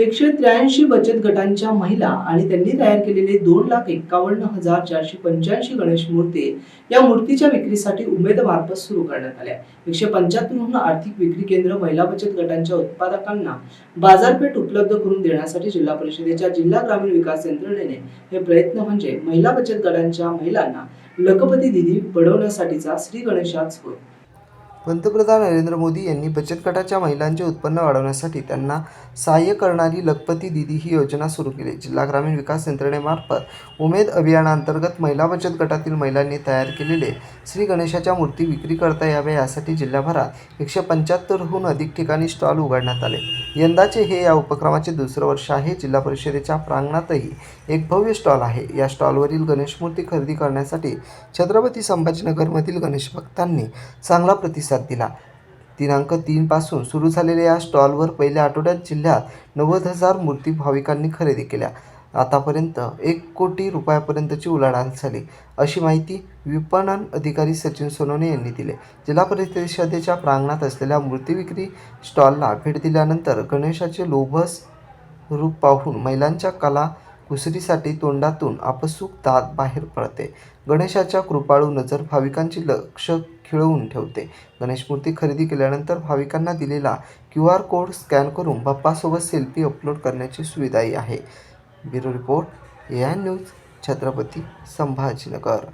एकशे त्र्याऐंशी बचत गटांच्या महिला आणि त्यांनी तयार केलेले दोन लाख एक्कावन्न हजार चारशे पंच्याऐंशी गणेश मूर्ती या मूर्तीच्या विक्रीसाठी उमेदमार्फत सुरू करण्यात आल्या एकशे पंच्याहत्तरहून आर्थिक विक्री केंद्र महिला बचत गटांच्या उत्पादकांना बाजारपेठ उपलब्ध करून देण्यासाठी जिल्हा परिषदेच्या जिल्हा ग्रामीण विकास यंत्रणेने हे प्रयत्न म्हणजे महिला बचत गटांच्या महिलांना लखपती दिदी बनवण्यासाठीचा श्री गणेशाच होय. पंतप्रधान नरेंद्र मोदी यांनी बचत गटाच्या महिलांचे उत्पन्न वाढवण्यासाठी त्यांना सहाय्य करणारी लखपती दिदी ही योजना सुरू केली. जिल्हा ग्रामीण विकास यंत्रणेमार्फत उमेद अभियानांतर्गत महिला बचत गटातील महिलांनी तयार केलेले श्री गणेशाच्या मूर्ती विक्री करता याव्या यासाठी जिल्हाभरात एकशे पंच्याहत्तरहून अधिक ठिकाणी स्टॉल उघडण्यात आले. यंदाचे हे या उपक्रमाचे दुसरं वर्ष आहे. जिल्हा परिषदेच्या प्रांगणातही एक भव्य स्टॉल आहे. या स्टॉलवरील गणेश मूर्ती खरेदी करण्यासाठी छत्रपती संभाजीनगरमधील गणेश भक्तांनी चांगला प्रतिसाद दिला. दिनांक तीनपासून सुरू झालेल्या या स्टॉलवर पहिल्या आठवड्यात जिल्ह्यात नव्वद हजार मूर्ती भाविकांनी खरेदी केल्या. आतापर्यंत एक कोटी रुपयापर्यंतची उलाढाल झाली. अशी माहिती विपणन अधिकारी सचिन सोनवणे यांनी दिली. जिल्हा परिषदेच्या प्रांगणात असलेल्या मूर्ती विक्री स्टॉलला भेट दिल्यानंतर गणेशाचे लोभस रूप पाहून महिलांच्या कला घुसरीसाठी तोंडातून आपसूक दात बाहेर पडते. गणेशाच्या कृपाळू नजर भाविकांची लक्ष खिळवून ठेवते. गणेश मूर्ती खरेदी केल्यानंतर भाविकांना दिलेला क्यू आर कोड स्कॅन करून बाप्पासोबत सेल्फी अपलोड करण्याची सुविधाही आहे. Bureau report A I news Chhatrapati Sambhajinagar.